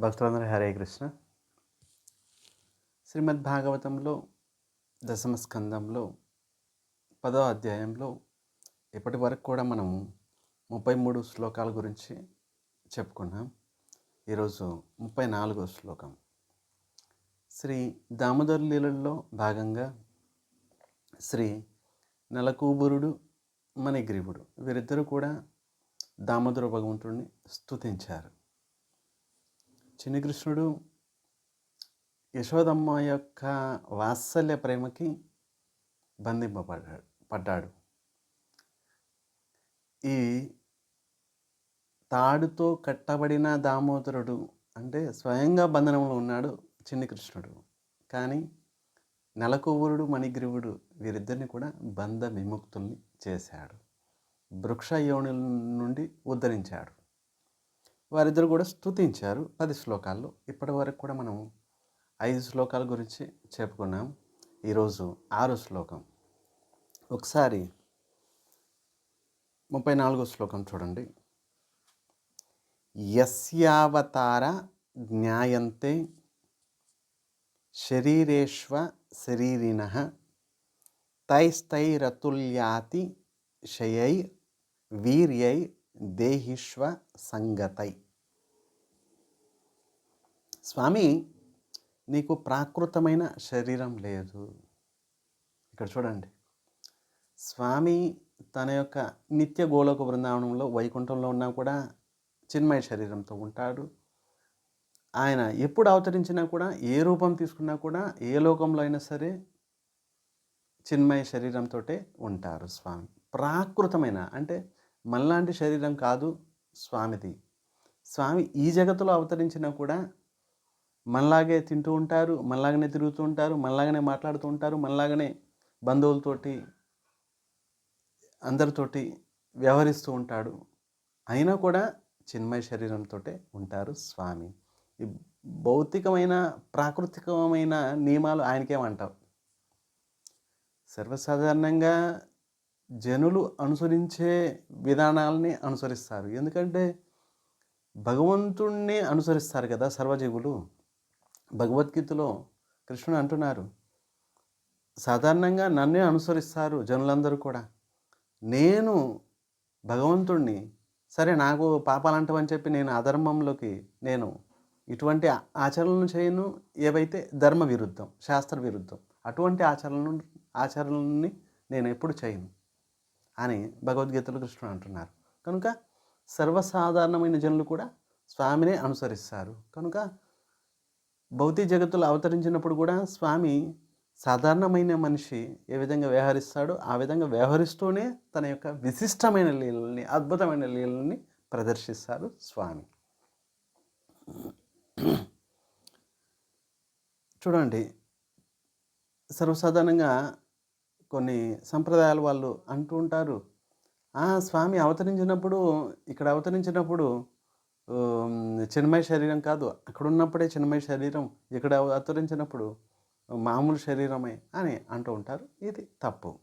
భక్తులందరూ హరే కృష్ణ. శ్రీమద్ భాగవతంలో దశమ స్కందంలో పదో అధ్యాయంలో ఇప్పటి వరకు కూడా మనం ముప్పై మూడు శ్లోకాల గురించి చెప్పుకున్నాం. ఈరోజు ముప్పై నాలుగో శ్లోకం. శ్రీ దామోదర్ లీలల్లో భాగంగా శ్రీ నలకూబురుడు మణిగ్రీవుడు వీరిద్దరూ కూడా దామోదర భగవంతుడిని స్తుతించారు. చిన్ని కృష్ణుడు యశోదమ్మ యొక్క వాత్సల్య ప్రేమకి బంధింపబడ్డాడు. పడ్డాడు ఈ తాడుతో కట్టబడిన దామోదరుడు అంటే స్వయంగా బంధనంలో ఉన్నాడు చిన్ని కృష్ణుడు కానీ నెలకొవ్వురుడు మణిగ్రీవుడు వీరిద్దరిని కూడా బంధ విముక్తుల్ని చేశాడు. వృక్ష యోనుల నుండి ఉద్ధరించాడు. వారిద్దరు కూడా స్తుతించారు. పది శ్లోకాల్లో. ఇప్పటి వరకు కూడా మనం ఐదు శ్లోకాల గురించి చెప్పుకున్నాం. ఈరోజు ఆరో శ్లోకం. ఒకసారి ముప్పై నాలుగో శ్లోకం చూడండి. యస్యావతార జ్ఞాయంతే శరీరేష్వ శరీరిణ తైస్తైరతుల్యాతి శయై వీర్యై దేహిష్వ సంగతై. స్వామి నీకు ప్రాకృతమైన శరీరం లేదు. ఇక్కడ చూడండి. స్వామి తన యొక్క నిత్య గోలోక బృందావనంలో వైకుంఠంలో ఉన్నా కూడా చిన్మయ శరీరంతో ఉంటాడు. ఆయన ఎప్పుడు అవతరించినా కూడా ఏ రూపం తీసుకున్నా కూడా ఏ లోకంలో అయినా సరే చిన్మయ శరీరంతో ఉంటారు స్వామి. ప్రాకృతమైన అంటే మనలాంటి శరీరం కాదు స్వామిది. స్వామి ఈ జగత్తులో అవతరించినా కూడా మనలాగే తింటూ ఉంటారు మనలాగనే తిరుగుతూ ఉంటారు మనలాగనే మాట్లాడుతూ ఉంటారు మనలాగనే బంధువులతోటి అందరితోటి వ్యవహరిస్తూ ఉంటాడు. అయినా కూడా చిన్మయ శరీరంతో ఉంటారు స్వామి. ఈ భౌతికమైన ప్రాకృతికమైన నియమాలు ఆయనకేమంటావు సర్వసాధారణంగా జనులు అనుసరించే విధానాలని అనుసరిస్తారు. ఎందుకంటే భగవంతుణ్ణి అనుసరిస్తారు కదా సర్వజీవులు. భగవద్గీతలో కృష్ణుడు అంటున్నారు సాధారణంగా నన్నే అనుసరిస్తారు జనులందరూ కూడా. నేను భగవంతుణ్ణి. సరే నాకు పాపాలంటవని చెప్పి నేను అధర్మంలోకి నేను ఇటువంటి ఆచరణలు చేయను. ఏవైతే ధర్మ విరుద్ధం శాస్త్ర విరుద్ధం అటువంటి ఆచరణలు ఆచరణని నేను ఎప్పుడు చేయను అని భగవద్గీతలో కృష్ణుడు అంటున్నారు. కనుక సర్వసాధారణమైన జనులు కూడా స్వామినే అనుసరిస్తారు. కనుక భౌతిక జగత్తులో అవతరించినప్పుడు కూడా స్వామి సాధారణమైన మనిషి ఏ విధంగా వ్యవహరిస్తాడో ఆ విధంగా వ్యవహరిస్తూనే తన యొక్క విశిష్టమైన లీలల్ని అద్భుతమైన లీలల్ని ప్రదర్శిస్తారు స్వామి. చూడండి సర్వసాధారణంగా కొన్ని సంప్రదాయాల వాళ్ళు అంటూ ఉంటారు స్వామి అవతరించినప్పుడు ఇక్కడ అవతరించినప్పుడు చిన్మయ శరీరం కాదు. అక్కడ ఉన్నప్పుడే చిన్మయ శరీరం ఇక్కడ అవతరించినప్పుడు మామూలు శరీరమే అని అంటూ ఉంటారు. ఇది తప్పు.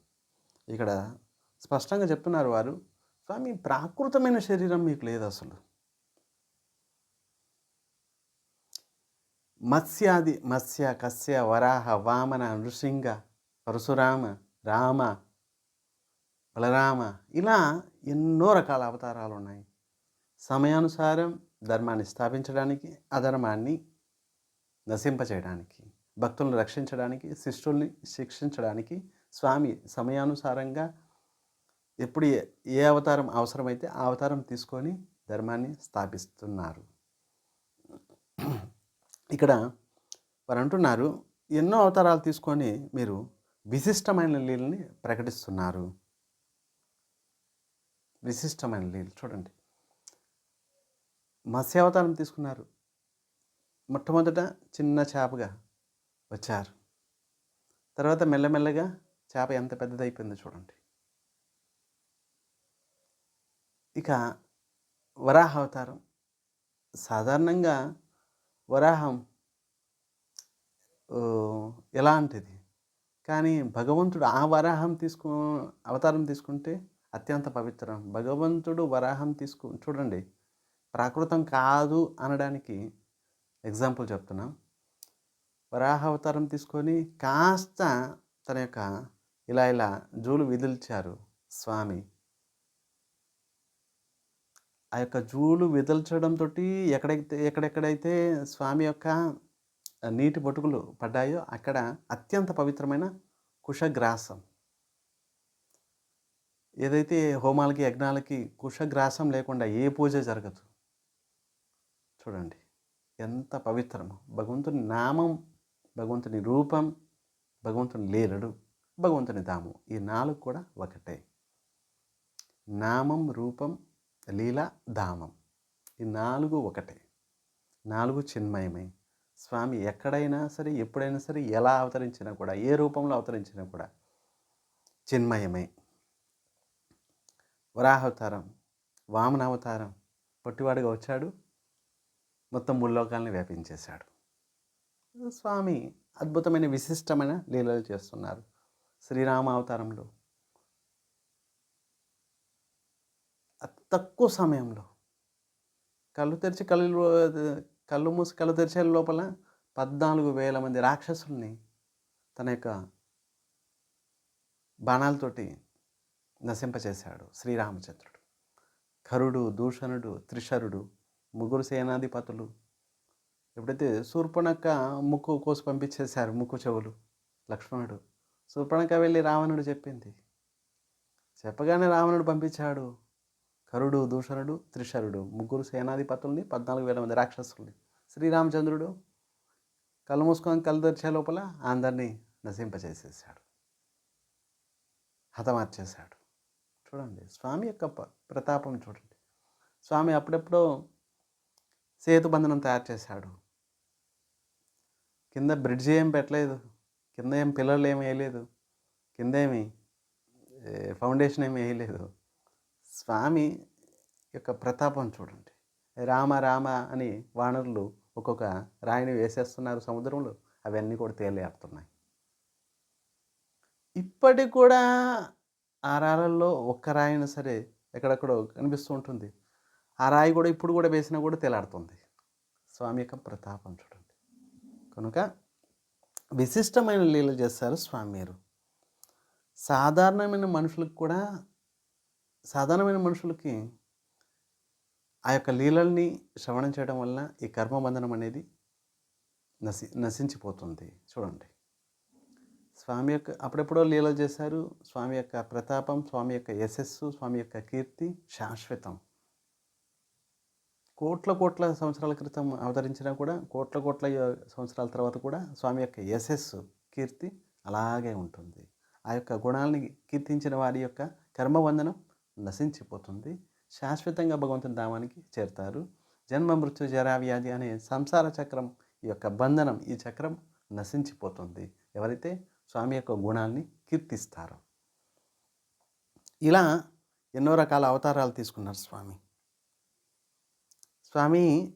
ఇక్కడ స్పష్టంగా చెప్తున్నారు వారు స్వామి ప్రాకృతమైన శరీరం మీకు లేదు అసలు. మత్స్యాది మత్స్య కస్య వరాహ వామన నృసింగ పరశురామ రామ బలరామ ఇలా ఎన్నో రకాల అవతారాలు ఉన్నాయి. సమయానుసారం ధర్మాన్ని స్థాపించడానికి అధర్మాన్ని నశింపచేయడానికి భక్తులను రక్షించడానికి శిష్యుల్ని శిక్షించడానికి స్వామి సమయానుసారంగా ఎప్పుడు ఏ అవతారం అవసరమైతే ఆ అవతారం తీసుకొని ధర్మాన్ని స్థాపిస్తున్నారు. ఇక్కడ వారు అంటున్నారు ఎన్నో అవతారాలు తీసుకొని మీరు విశిష్టమైన లీలని ప్రకటిస్తున్నారు. విశిష్టమైన లీలు చూడండి. మత్స్యావతారం తీసుకున్నారు. మొట్టమొదట చిన్న చేపగా వచ్చారు. తర్వాత మెల్లమెల్లగా చేప ఎంత పెద్దదైపోయిందో చూడండి. ఇక వరాహ అవతారం సాధారణంగా వరాహం ఎలాంటిది కానీ భగవంతుడు ఆ వరాహం తీసుకు అవతారం తీసుకుంటే అత్యంత పవిత్రం. భగవంతుడు వరాహం తీసుకు చూడండి. ప్రాకృతం కాదు అనడానికి ఎగ్జాంపుల్ చెప్తున్నాం. వరాహ అవతారం తీసుకొని కాస్త తన యొక్క ఇలా ఇలా జూలు విదిల్చారు స్వామి. ఆ యొక్క జూలు విదల్చడంతో ఎక్కడైతే ఎక్కడెక్కడైతే స్వామి యొక్క నీటి బొటుకులు పడ్డాయో అక్కడ అత్యంత పవిత్రమైన కుషగ్రాసం ఏదైతే హోమాలకి యజ్ఞాలకి కుషగ్రాసం లేకుండా ఏ పూజ జరగదు. చూడండి. ఎంత పవిత్రము. భగవంతుని నామం భగవంతుని రూపం భగవంతుని లీలడు భగవంతుని దాము ఈ నాలుగు కూడా ఒకటే. నామం రూపం లీల ధామం ఈ నాలుగు ఒకటే. నాలుగు చిన్మయమై స్వామి ఎక్కడైనా సరే ఎప్పుడైనా సరే ఎలా అవతరించినా కూడా ఏ రూపంలో అవతరించినా కూడా చిన్మయమై వరాహవతారం వామనావతారం పొట్టివాడుగా వచ్చాడు. మొత్తం ముల్లోకాలని వ్యాపించేశాడు. స్వామి అద్భుతమైన విశిష్టమైన లీలలు చేస్తున్నారు శ్రీరామ అవతారంలో. అతి తక్కువ సమయంలో కళ్ళు తెరిచి కళ్ళు కళ్ళు మూసి కళ్ళు తెరిచే లోపల పద్నాలుగు వేల మంది రాక్షసుల్ని తన యొక్క బాణాలతోటి నశింపచేశాడు శ్రీరామచంద్రుడు. కరుడు దూషణుడు త్రిశరుడు ముగ్గురు సేనాధిపతులు. ఎప్పుడైతే శూర్పణక్క ముక్కు కోసి పంపించేశారు ముక్కు చెవులు లక్ష్మణుడు శూర్పణక్క వెళ్ళి రావణుడు చెప్పింది. చెప్పగానే రావణుడు పంపించాడు. కరుడు దూషణుడు త్రిశరుడు ముగ్గురు సేనాధిపతుల్ని పద్నాలుగు వేల మంది రాక్షసుల్ని. శ్రీరామచంద్రుడు కళ్ళు మూసుకొని కళ్ళు తెరిచే లోపల అందరినీ నశింపచేసేసాడు హతమార్చేశాడు. చూడండి స్వామి యొక్క ప్రతాపం చూడండి. స్వామి అప్పుడెప్పుడో సేతుబంధనం తయారు చేశాడు. కింద బ్రిడ్జ్ ఏం పెట్టలేదు. కింద ఏం పిల్లలు ఏమి వేయలేదు. కింద ఏమి ఫౌండేషన్ ఏమి వేయలేదు. స్వామి యొక్క ప్రతాపం చూడండి. రామ రామ అని వానరులు ఒక్కొక్క రాయిని వేసేస్తున్నారు సముద్రంలో. అవన్నీ కూడా తేలియాడుతున్నాయి. ఇప్పటికి కూడా ఆ రాళ్ళల్లో ఒక్క రాయిన సరే ఎక్కడెక్కడో కనిపిస్తూ ఉంటుంది. ఆ రాయి కూడా ఇప్పుడు కూడా వేసినా కూడా తేలాడుతుంది. స్వామి యొక్క ప్రతాపం చూడండి. కనుక విశిష్టమైన లీలలు చేస్తారు స్వామి గారు సాధారణమైన మనుషులకు కూడా సాధారణమైన మనుషులకి ఆ యొక్క లీలల్ని శ్రవణం చేయడం వల్ల ఈ కర్మబంధనం అనేది నశి నశించిపోతుంది. చూడండి. స్వామి యొక్క అప్పుడెప్పుడో లీలలు చేశారు. స్వామి యొక్క ప్రతాపం స్వామి యొక్క యశస్సు స్వామి యొక్క కీర్తి శాశ్వతం. కోట్ల కోట్ల సంవత్సరాల క్రితం అవతరించినా కూడా కోట్ల కోట్ల సంవత్సరాల తర్వాత కూడా స్వామి యొక్క యశస్సు కీర్తి అలాగే ఉంటుంది. ఆ యొక్క గుణాలని కీర్తించిన వారి యొక్క కర్మబంధనం నశించిపోతుంది. శాశ్వతంగా భగవంతుని ధామానికి చేరుతారు. జన్మ మృత్యు జరావ్యాధి అనే సంసార చక్రం ఈ యొక్క బంధనం ఈ చక్రం నశించిపోతుంది. ఎవరైతే స్వామి యొక్క గుణాన్ని కీర్తిస్తారో. ఇలా ఎన్నో రకాల అవతారాలు తీసుకున్నారు స్వామి. స్వామి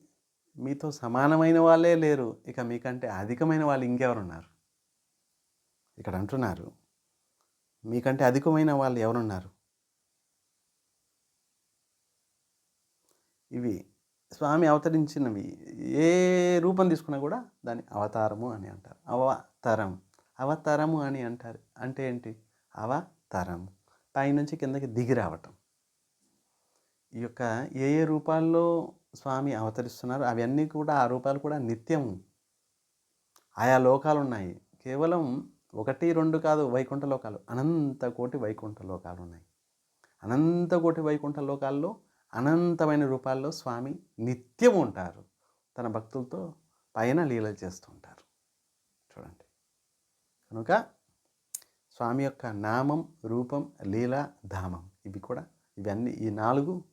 మీతో సమానమైన వాళ్ళే లేరు. ఇక మీకంటే అధికమైన వాళ్ళు ఇంకెవరున్నారు? ఇక్కడ అంటున్నారు మీకంటే అధికమైన వాళ్ళు ఎవరున్నారు? ఇవి స్వామి అవతరించినవి ఏ రూపం తీసుకున్నా కూడా దాన్ని అవతారము అని అంటారు. అవతారం. అవతారము అని అంటారు. అంటే ఏంటి? అవతారం. పైనుంచి కిందకి దిగి రావటం. ఈ యొక్క ఏ ఏ రూపాల్లో స్వామి అవతరిస్తున్నారు అవన్నీ కూడా ఆ రూపాలు కూడా నిత్యం ఆయా లోకాలు ఉన్నాయి కేవలం ఒకటి రెండు కాదు వైకుంఠ లోకాలు అనంత కోటి వైకుంఠ లోకాలు ఉన్నాయి. అనంత కోటి వైకుంఠ లోకాల్లో అనంతమైన రూపాల్లో స్వామి నిత్యం ఉంటారు. తన భక్తులతో పైన లీలలు చేస్తూ ఉంటారు. చూడండి. కనుక స్వామి యొక్క నామం రూపం లీల ధామం ఇవి కూడా ఇవన్నీ ఈ నాలుగు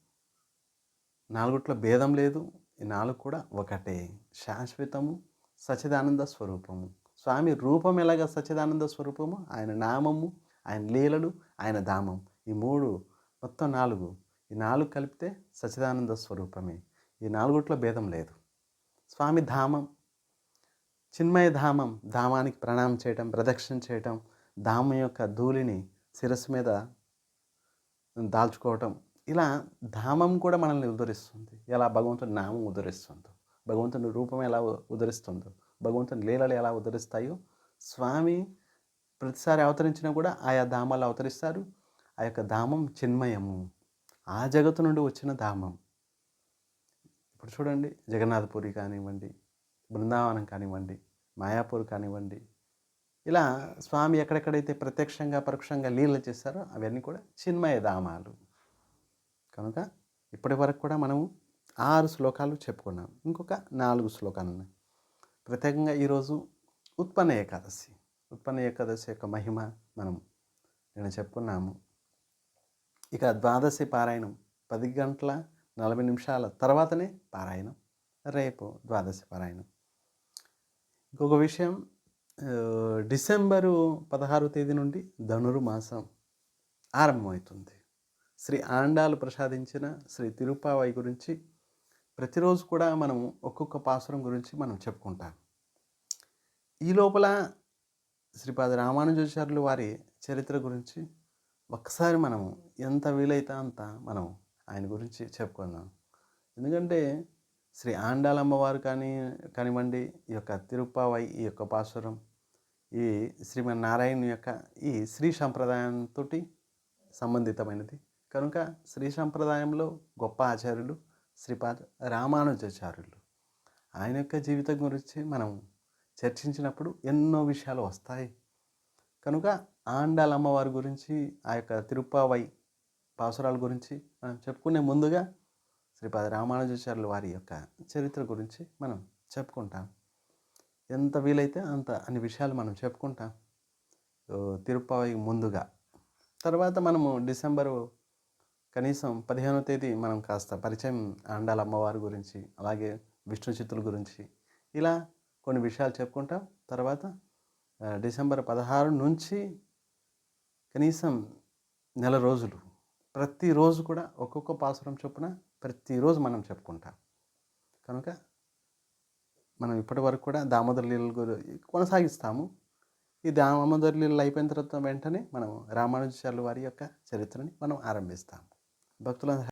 నాలుగుట్లో భేదం లేదు. ఈ నాలుగు కూడా ఒకటే. శాశ్వతము సచిదానంద స్వరూపము. స్వామి రూపం ఎలాగ సచిదానంద స్వరూపము? ఆయన నామము ఆయన లీలలు ఆయన ధామం. ఈ మూడు మొత్తం నాలుగు. ఈ నాలుగు కలిపితే సచిదానంద స్వరూపమే. ఈ నాలుగుట్లో భేదం లేదు. స్వామి ధామం చిన్మయ ధామం ధామానికి ప్రణామం చేయటం ప్రదక్షిణ చేయటం ధామం యొక్క ధూళిని శిరస్సు మీద దాల్చుకోవటం ఇలా ధామం కూడా మనల్ని ఉదరిస్తుంది. ఎలా? భగవంతుని నామం ఉదరిస్తుందో. భగవంతుని రూపం ఎలా ఉదరిస్తుందో భగవంతుని లీలలు ఎలా ఉదరిస్తాయో స్వామి ప్రతిసారి అవతరించినా కూడా ఆయా ధామాలు అవతరిస్తారు. ఆ యొక్క ధామం చిన్మయము. ఆ జగత్తు నుండి వచ్చిన ధామం. ఇప్పుడు చూడండి జగన్నాథపురి కానివ్వండి బృందావనం కానివ్వండి మాయాపూర్ కానివ్వండి ఇలా స్వామి ఎక్కడెక్కడైతే ప్రత్యక్షంగా పరోక్షంగా లీల చేస్తారో అవన్నీ కూడా చిన్మయ ధామాలు. కనుక ఇప్పటి వరకు కూడా మనము ఆరు శ్లోకాలు చెప్పుకున్నాం. ఇంకొక నాలుగు శ్లోకాలు ఉన్నాయి. ప్రత్యేకంగా ఈరోజు ఉత్పన్న ఏకాదశి. ఉత్పన్న ఏకాదశి యొక్క మహిమ మనం నేను చెప్పుకున్నాము. ఇక ద్వాదశి పారాయణం పది గంటల నలభై నిమిషాల తర్వాతనే పారాయణం. రేపు ద్వాదశి పారాయణం. ఇంకొక విషయం డిసెంబరు పదహారు తేదీ నుండి ధనుర్మాసం ఆరంభమవుతుంది. శ్రీ ఆండాలు ప్రసాదించిన శ్రీ తిరుపావై గురించి ప్రతిరోజు కూడా మనం ఒక్కొక్క పాసురం గురించి మనం చెప్పుకుంటాం. ఈ లోపల శ్రీపాద రామానుజాచార్యులు వారి చరిత్ర గురించి ఒక్కసారి మనము ఎంత వీలైతే అంత మనం ఆయన గురించి చెప్పుకుందాం. ఎందుకంటే శ్రీ ఆండాలమ్మవారు కానీ కానివ్వండి ఈ యొక్క తిరుప్పావై ఈ యొక్క పాసురం ఈ శ్రీమన్నారాయణ యొక్క ఈ శ్రీ సంప్రదాయంతో సంబంధితమైనది. కనుక శ్రీ సంప్రదాయంలో గొప్ప ఆచార్యులు శ్రీపాద రామానుజాచార్యులు. ఆయన యొక్క జీవితం గురించి మనం చర్చించినప్పుడు ఎన్నో విషయాలు వస్తాయి. కనుక ఆండాల అమ్మవారి గురించి ఆ యొక్క తిరుప్పావై పాసురాల గురించి మనం చెప్పుకునే ముందుగా శ్రీపాద రామానుజాచార్యుల వారి యొక్క చరిత్ర గురించి మనం చెప్పుకుంటాం. ఎంత వీలైతే అంత అన్ని విషయాలు మనం చెప్పుకుంటాం. తిరుప్పావై ముందుగా. తర్వాత మనము డిసెంబరు కనీసం పదిహేనో తేదీ మనం కాస్త పరిచయం ఆండాల అమ్మవారి గురించి అలాగే విష్ణు చిత్తుల గురించి ఇలా కొన్ని విషయాలు చెప్పుకుంటాం. తర్వాత డిసెంబర్ పదహారు నుంచి కనీసం నెల రోజులు ప్రతిరోజు కూడా ఒక్కొక్క పాసురం చొప్పున ప్రతిరోజు మనం చెప్పుకుంటాం. కనుక మనం ఇప్పటి వరకు కూడా దామోదర లీలల గురించి కొనసాగిస్తాము. ఈ దామోదర లీలలు అయిపోయిన తర్వాత వెంటనే మనం రామానుజాచార్యుల వారి యొక్క చరిత్రని మనం ఆరంభిస్తాము. بقتل